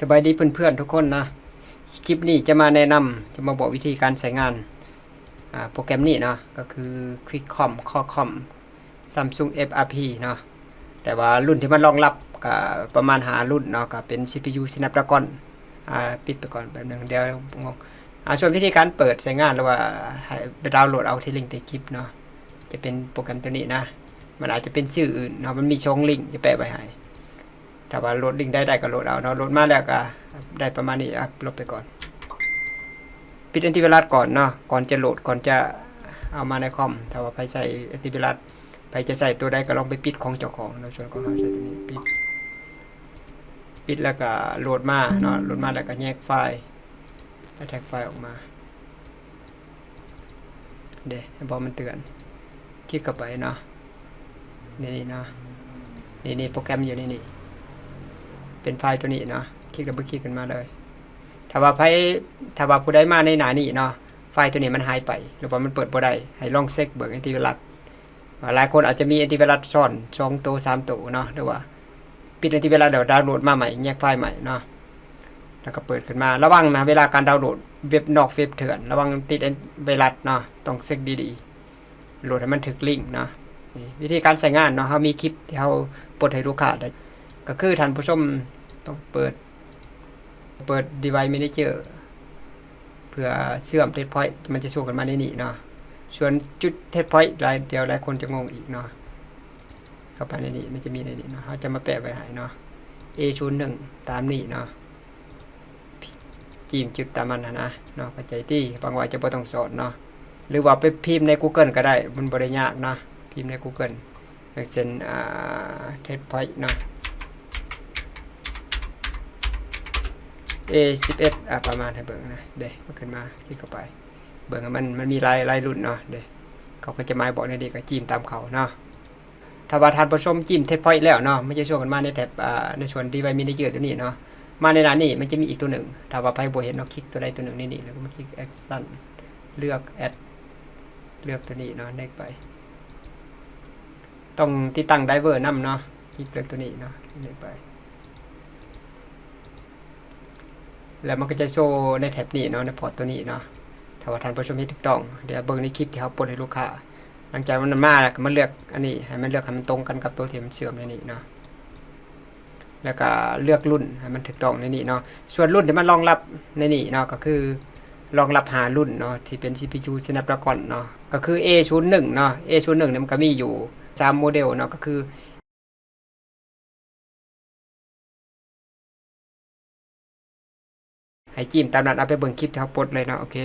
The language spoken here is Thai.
สบายดีเพื่อนๆทุกคนนะ คลิปนี้จะมาแนะนำจะมาบอกวิธีการใช้งานโปรแกรมนี้เนาะก็คือ QuickCom Qualcomm Samsung FRP เนาะแต่ว่ารุ่นที่มันรองรับก็ประมาณหารุ่นเนาะก็เป็น CPU Snapdragon อ่าปิดไปก่อนแบบนึงเดี๋ยวงงอ่าส่วนวิธีการเปิดใช้งานหรือว่าไปดาวน์โหลดเอาที่ลิงก์ใต้คลิปเนาะจะเป็นโปรแกรมตัวนี้นะ มันอาจจะเป็นชื่ออื่นเนาะมันมีช่องลิงก์จะแปะไว้ให้ ถ้าว่าโหลดลิงก์ได้ได้ก็โหลดเอาเนาะโหลดมาแล้วก็ได้ประมาณนี้อะลบไปก่อน ปิดแอนติไวรัสก่อนเนาะก่อนจะโหลดก่อนจะเอามาในคอม ถ้าว่าไปใส่แอนติไวรัสไปจะใส่ตัวใดก็ลองไปปิดของเจ้าของเนาะส่วนของเขาใส่ตัวนี้ปิดปิดแล้วก็โหลดมาเนาะโหลดมาแล้วก็แยกไฟล์แล้วแท็กไฟล์ออกมาเดี๋ยวให้บอกมันเตือนคลิกเข้าไปเนาะนี่นี่เนาะนี่นี่โปรแกรมอยู่นี่นี่ เป็นไฟล์ตัวนี้เนาะคลิกดับเบิลคลิกขึ้นมาเลยถ้าว่าไฟถ้าว่าผู้ใดมาในหน้านี้เนาะไฟล์ตัวนี้มันหายไป หรือว่ามันเปิดบ่ได้ให้ลองเช็คเบิกแอนติไวรัสหลายคนอาจจะมีแอนติไวรัสซ่อนสองตัวสามตัวเนาะหรือว่าปิดแอนติไวรัสเดี๋ยวดาวน์โหลดมาใหม่แยกไฟล์ใหม่เนาะแล้วก็เปิดขึ้นมาระวังนะเวลาการดาวน์โหลดเว็บนอกเว็บเถื่อน ระวังติดแอนไวรัสเนาะต้องเช็คดีๆโหลดให้มันถึกลิงก์เนาะวิธีการใช้งานเนาะเขามีคลิปที่เขาปลดให้ลูกค้าได้ ก็คือท่านผู้ชมต้องเปิด เปิด device manager เพื่อเชื่อม test point มันจะโชว์กันมาในนี้เนาะส่วนจุด test point หลายเดียวหลายคนจะงงอีกเนาะเข้าไปในนี้มันจะมีในนี้เนาะเขาจะมาแปะไว้ให้เนาะ A 0 1ตามนี้เนาะจิ้มจุดตามมันนะนะเนาะเข้าใจที่บางว่าจะบ่ต้องสอนเนาะหรือว่าไปพิมพ์ใน Google ก็ได้มันบ่ได้ยากเนาะพิมพ์ใน Google อย่างเช่นอ่า test point เนาะ A 11 อะประมาณให้เบิ่งนะเด้มันขึ้นมาคลิกเข้าไป เบิ่งมันมันมีลายลายรุ่นเนาะเด้เขาก็จะมาบอกในเด็กก็จิ้มตามเขาเนาะถ้าว่าทานผู้ชมจิ้มเทสพอยต์แล้วเนาะมันจะช่วยกันมาในแท็บในส่วนดีไวมินิเจอร์ตัวนี้เนาะมาในหน้านี้มันจะมีอีกตัวหนึ่งถ้าว่าไปบ่เห็นเนาะคลิกตัวใดตัวหนึ่งนี่นี่แล้วก็มาคลิก action เลือก add เลือกตัวนี้เนาะเน็กไปต้องติดตั้งไดเวอร์นํเนาะคลิกเลือกตัวนี้เนาะเน็กไป แล้วมันก็จะโชว์ในแท็บนี้เนาะในพอร์ตตัวนี้เนาะถ้าว่าท่านผู้ชมเห็นถูกต้อง เดี๋ยวเบิ่งในคลิปที่เขาปลดให้ลูกค้า หลังจากมันมาแล้วก็มาเลือกอันนี้ ให้มันเลือกให้มันตรงกันกับตัวที่มันเชื่อมในนี้เนาะ แล้วก็เลือกรุ่นให้มันถูกต้องในนี้เนาะ ส่วนรุ่นที่มันรองรับในนี้เนาะก็คือรองรับหารุ่นเนาะที่เป็น CPU Snapdragon เนาะก็คือ A01 เนาะ A01 เนี่ยมันก็มีอยู่3โมเดลเนาะก็คือ ให้จิ้มตามนั้นเอาไปเบิ่งคลิปที่เขาปลดเลยเนาะโอเค